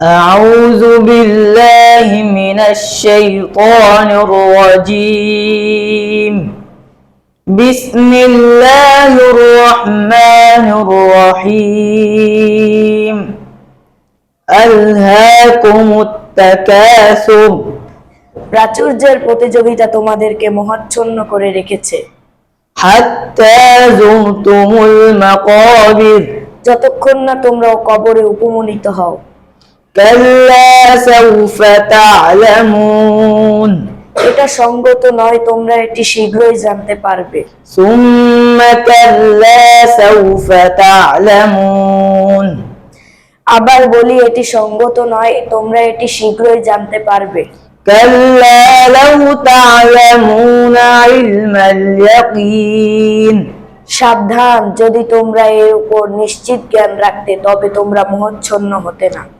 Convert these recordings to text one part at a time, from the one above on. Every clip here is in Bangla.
أعوذ بالله من الشيطان الرجيم بسم الله الرحمن الرحيم ألهاكم التكاثر প্রাচুর্যের প্রতিযোগিতা তোমাদেরকে মহাচ্ছন্ন করে রেখেছে حتى زرتم المقابر যতক্ষণ না তোমরা কবরে উপমনিত হও كلا سوف تعلمون এটা সঙ্গত নয় তোমরা এটি শীঘ্রই জানতে পারবে ثم كلا سوف تعلمون আবার বলি এটি সঙ্গত নয় তোমরা এটি শীঘ্রই জানতে পারবে كلا لو تعلمون علم اليقين সাবধান যদি তোমরা এর উপর নিশ্চিত জ্ঞান রাখতে তবে তোমরা মোহচ্ছন্ন হতে না لترون الجحيم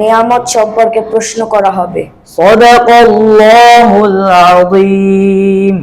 নিয়ামত সম্পর্কে প্রশ্ন করা হবে। সদাকাল্লাহুল আযীম।